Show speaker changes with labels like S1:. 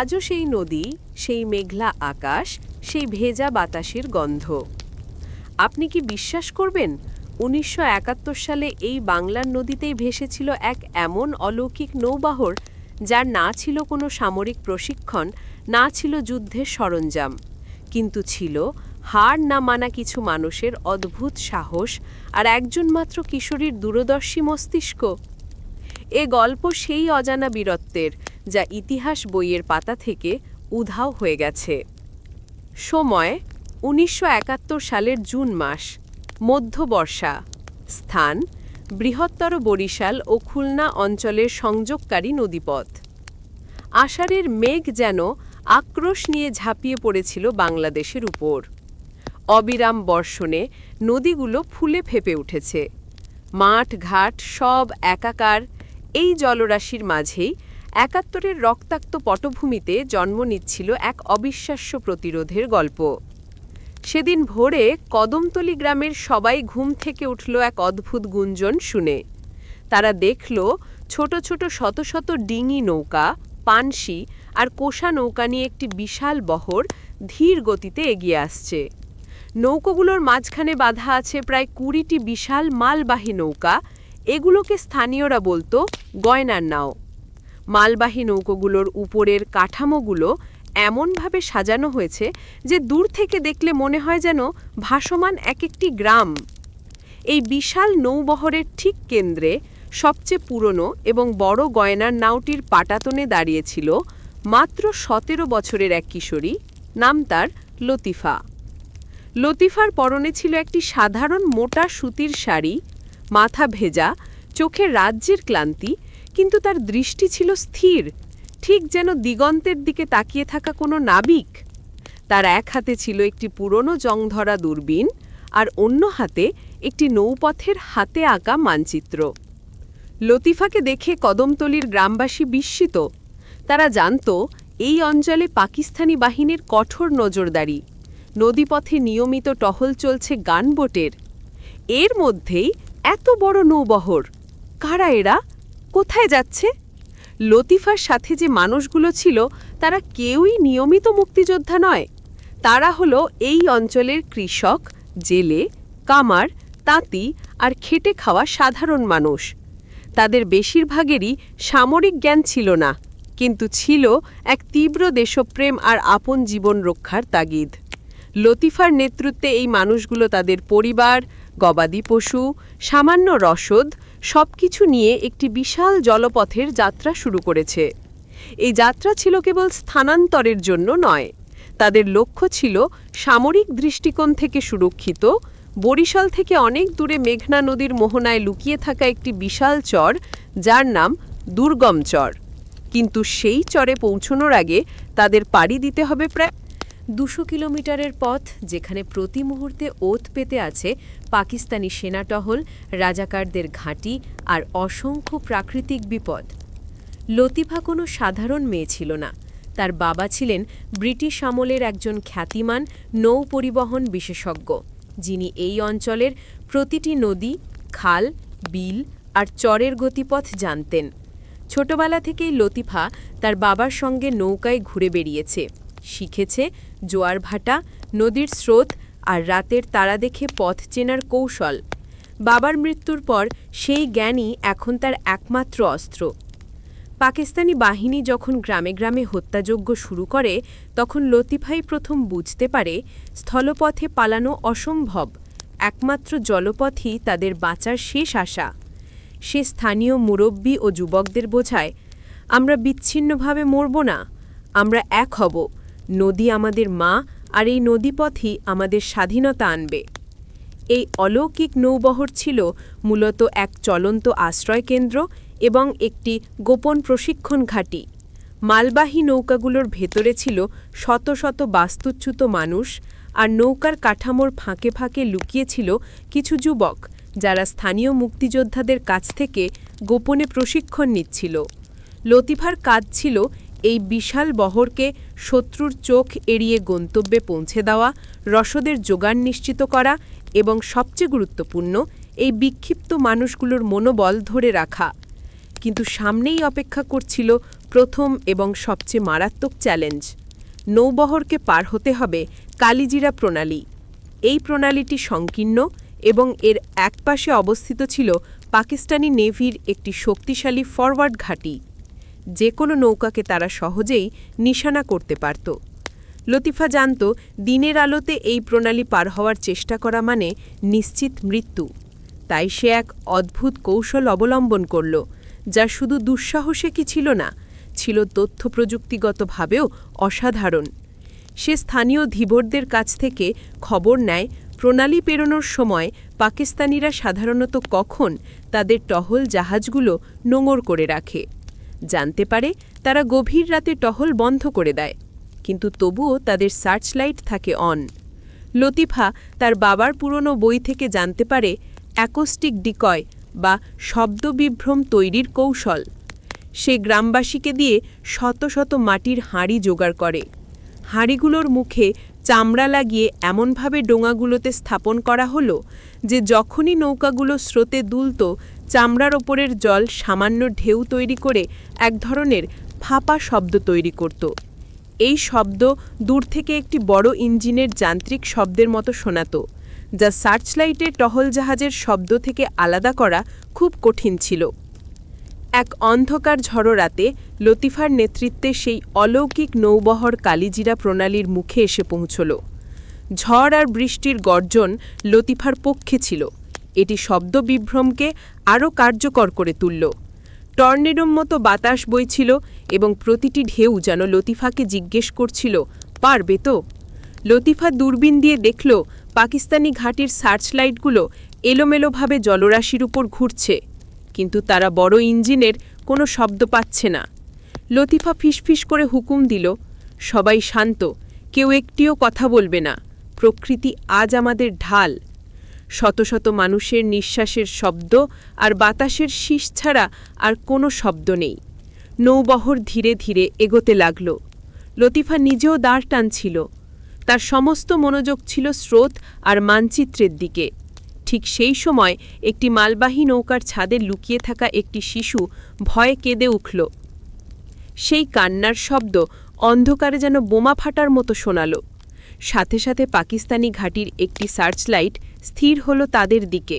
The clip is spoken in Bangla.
S1: আজও সেই নদী, সেই মেঘলা আকাশ, সেই ভেজা বাতাসের গন্ধ। আপনি কি বিশ্বাস করবেন? উনিশশো একাত্তর সালে এই বাংলার নদীতেই ভেসেছিল এক এমন অলৌকিক নৌবাহর, যার না ছিল কোনো সামরিক প্রশিক্ষণ, না ছিল যুদ্ধের সরঞ্জাম, কিন্তু ছিল হার না মানা কিছু মানুষের অদ্ভুত সাহস আর একজন মাত্র কিশোরীর দূরদর্শী মস্তিষ্ক। এ গল্প সেই অজানা বীরত্বের, যা ইতিহাস বইয়ের পাতা থেকে উধাও হয়ে গেছে। সময়, উনিশশো একাত্তর সালের জুন মাস, মধ্যবর্ষা। স্থান, বৃহত্তর বরিশাল ও খুলনা অঞ্চলের সংযোগকারী নদীপথ। আষাঢ়ের মেঘ যেন আক্রোশ নিয়ে ঝাঁপিয়ে পড়েছিল বাংলাদেশের উপর। অবিরাম বর্ষণে নদীগুলো ফুলে ফেপে উঠেছে। মাঠ ঘাট সব একাকার এই জলরাশির মাঝেই একাত্তরের রক্তাক্ত পটভূমিতে জন্ম নিচ্ছিল এক অবিশ্বাস্য প্রতিরোধের গল্প। সেদিন ভোরে কদমতলী গ্রামের সবাই ঘুম থেকে উঠল এক অদ্ভুত গুঞ্জন শুনে। তারা দেখল ছোট ছোট শত শত ডিঙি নৌকা, পানসি আর কোষা নৌকা নিয়ে একটি বিশাল বহর ধীর গতিতে এগিয়ে আসছে। নৌকোগুলোর মাঝখানে বাঁধা আছে প্রায় কুড়িটি বিশাল মালবাহী নৌকা এগুলোকে স্থানীয়রা বলতো গয়নার নাও। মালবাহী নৌকোগুলোর উপরের কাঠামোগুলো এমনভাবে সাজানো হয়েছে যে দূর থেকে দেখলে মনে হয় যেন ভাসমান এক একটি গ্রাম। এই বিশাল নৌবহরের ঠিক কেন্দ্রে সবচেয়ে পুরনো এবং বড় গয়নার নাওটির পাটাতনে দাঁড়িয়েছিল মাত্র সতেরো বছরের এক কিশোরী, নাম তার লতিফা। লতিফার পরনে ছিল একটি সাধারণ মোটা সুতির শাড়ি মাথা ভেজা, চোখে রাজ্যের ক্লান্তি, কিন্তু তার দৃষ্টি ছিল স্থির, ঠিক যেন দিগন্তের দিকে তাকিয়ে থাকা কোনো নাবিক। তার এক হাতে ছিল একটি পুরনো জংধরা দূরবীন আর অন্য হাতে একটি নৌপথের হাতে আঁকা মানচিত্র। লতিফাকে দেখে কদমতলির গ্রামবাসী বিস্মিত। তারা জানত, এই অঞ্চলে পাকিস্তানি বাহিনীর কঠোর নজরদারি, নদীপথে নিয়মিত টহল চলছে গানবোটের। এর মধ্যেই এত বড় নৌবহর। কারা এরা? কোথায় যাচ্ছে? লতিফার সাথে যে মানুষগুলো ছিল, তারা কেউই নিয়মিত মুক্তিযোদ্ধা নয়। তারা হলো এই অঞ্চলের কৃষক, জেলে, কামার, তাঁতি আর খেটে খাওয়া সাধারণ মানুষ। তাদের বেশিরভাগেরই সামরিক জ্ঞান ছিল না, কিন্তু ছিল এক তীব্র দেশপ্রেম আর আপন জীবন রক্ষার তাগিদ। লতিফার নেতৃত্বে এই মানুষগুলো তাদের পরিবার, গবাদি পশু, সামান্য রসদ, সবকিছু নিয়ে একটি বিশাল জলপথের যাত্রা শুরু করেছে। এই যাত্রা ছিল কেবল স্থানান্তরের জন্য নয়, তাদের লক্ষ্য ছিল সামরিক দৃষ্টিকোণ থেকে সুরক্ষিত, বরিশাল থেকে অনেক দূরে মেঘনা নদীর মোহনায় লুকিয়ে থাকা একটি বিশাল চর, যার নাম দুর্গম চর। কিন্তু সেই চরে পৌঁছনোর আগে তাদের পাড়ি দিতে হবে প্রায় দুশো কিলোমিটারের পথ যেখানে প্রতি মুহূর্তে ওত পেতে আছে পাকিস্তানি সেনাটহল রাজাকারদের ঘাঁটি আর অসংখ্য প্রাকৃতিক বিপদ। লতিফা কোনো সাধারণ মেয়ে ছিল না। তার বাবা ছিলেন ব্রিটিশ আমলের একজন খ্যাতিমান নৌ পরিবহন বিশেষজ্ঞ, যিনি এই অঞ্চলের প্রতিটি নদী, খাল, বিল আর চরের গতিপথ জানতেন। ছোটবেলা থেকেই লতিফা তার বাবার সঙ্গে নৌকায় ঘুরে বেরিয়েছে শিখেছে, জোয়ার ভাটা, নদীর স্রোত আর রাতের তারা দেখে পথ চেনার কৌশল। বাবার মৃত্যুর পর সেই জ্ঞানই এখন তার একমাত্র অস্ত্র। পাকিস্তানি বাহিনী যখন গ্রামে গ্রামে হত্যাযজ্ঞ শুরু করে, তখন লতিফাই প্রথম বুঝতে পারে স্থলপথে পালানো অসম্ভব, একমাত্র জলপথই তাদের বাঁচার শেষ আশা। সে স্থানীয় মুরব্বী ও যুবকদের বোঝায়, আমরা বিচ্ছিন্নভাবে মরব না, আমরা এক হব। নদী আমাদের মা আর এই নদীপথই আমাদের স্বাধীনতা আনবে। এই অলৌকিক নৌবহর ছিল মূলত এক চলন্ত আশ্রয়কেন্দ্র এবং একটি গোপন প্রশিক্ষণ ঘাঁটি। মালবাহী নৌকাগুলোর ভেতরে ছিল শত শত বাস্তুচ্যুত মানুষ আর নৌকার কাঠামোর ফাঁকে ফাঁকে লুকিয়েছিল কিছু যুবক যারা স্থানীয় মুক্তিযোদ্ধাদের কাছ থেকে গোপনে প্রশিক্ষণ নিচ্ছিল। লতিফার কাজ ছিল এই বিশাল বহরকে শত্রুর চোখ এড়িয়ে গন্তব্যে পৌঁছে দেওয়া, রসদের যোগান নিশ্চিত করা এবং সবচেয়ে গুরুত্বপূর্ণ, এই বিক্ষিপ্ত মানুষগুলোর মনোবল ধরে রাখা। কিন্তু সামনেই অপেক্ষা করছিল প্রথম এবং সবচেয়ে মারাত্মক চ্যালেঞ্জ। নৌবহরকে পার হতে হবে কালিজিরা প্রণালী। এই প্রণালীটি সংকীর্ণ এবং এর একপাশে অবস্থিত ছিল পাকিস্তানি নেভির একটি শক্তিশালী ফরওয়ার্ড ঘাঁটি। যে কোনো নৌকাকে তারা সহজেই নিশানা করতে পারত। লতিফা জানত, দিনের আলোতে এই প্রণালী পার হওয়ার চেষ্টা করা মানে নিশ্চিত মৃত্যু। তাই সে এক অদ্ভুত কৌশল অবলম্বন করল, যা শুধু দুঃসাহসে কি ছিল না, ছিল তথ্য প্রযুক্তিগতভাবেও অসাধারণ। সে স্থানীয় ধীবরদের কাছ থেকে খবর নেয়, প্রণালী পেরোনোর সময় পাকিস্তানিরা সাধারণত কখন তাদের টহল জাহাজগুলো নোঙর করে রাখে। জানতে পারে তারা গভীর রাতে টহল বন্ধ করে দেয়, কিন্তু তবুও তাদের সার্চলাইট থাকে অন। লতিফা তার বাবার পুরনো বই থেকে জানতে পারে অ্যাকোস্টিক ডিকয় বা শব্দবিভ্রম তৈরির কৌশল। সে গ্রামবাসীকে দিয়ে শত শত মাটির হাঁড়ি জোগাড় করে। হাঁড়িগুলোর মুখে চামড়া লাগিয়ে এমনভাবে ডোঙাগুলোতে স্থাপন করা হলো যে যখনই নৌকাগুলো স্রোতে দুলত চামড়ার ওপরের জল সামান্য ঢেউ তৈরি করে এক ধরনের ফাঁপা শব্দ তৈরি করত। এই শব্দ দূর থেকে একটি বড় ইঞ্জিনের যান্ত্রিক শব্দের মতো শোনাত, যা সার্চলাইটের টহল জাহাজের শব্দ থেকে আলাদা করা খুব কঠিন ছিল। এক অন্ধকার ঝড়ো রাতে লতিফার নেতৃত্বে সেই অলৌকিক নৌবহর কালিজিরা প্রণালীর মুখে এসে পৌঁছল। ঝড় আর বৃষ্টির গর্জন লতিফার পক্ষে ছিল। এটি শব্দ বিভ্রমকে আরও কার্যকর করে তুলল। টর্নেডোর মতো বাতাস বইছিল এবং প্রতিটি ঢেউ যেন লতিফাকে জিজ্ঞেস করছিল, পারবে তো? লতিফা দূরবীন দিয়ে দেখল, পাকিস্তানি ঘাটির সার্চলাইটগুলো এলোমেলোভাবে জলরাশির উপর ঘুরছে, কিন্তু তারা বড় ইঞ্জিনের কোনো শব্দ পাচ্ছে না। লতিফা ফিসফিস করে হুকুম দিল, সবাই শান্ত, কেউ একটিও কথা বলবে না, প্রকৃতি আজ আমাদের ঢাল। শত শত মানুষের নিঃশ্বাসের শব্দ আর বাতাসের শীষ ছাড়া আর কোনো শব্দ নেই। নৌবহর ধীরে ধীরে এগোতে লাগল। লতিফা নিজেও দাঁড় টানছিল। তার সমস্ত মনোযোগ ছিল স্রোত আর মানচিত্রের দিকে। ঠিক সেই সময় একটি মালবাহী নৌকার ছাদে লুকিয়ে থাকা একটি শিশু ভয়ে কেঁদে উঠল। সেই কান্নার শব্দ অন্ধকারে যেন বোমা ফাটার মতো শোনাল। সাথে সাথে পাকিস্তানি ঘাটির একটি সার্চলাইট স্থির হল তাদের দিকে।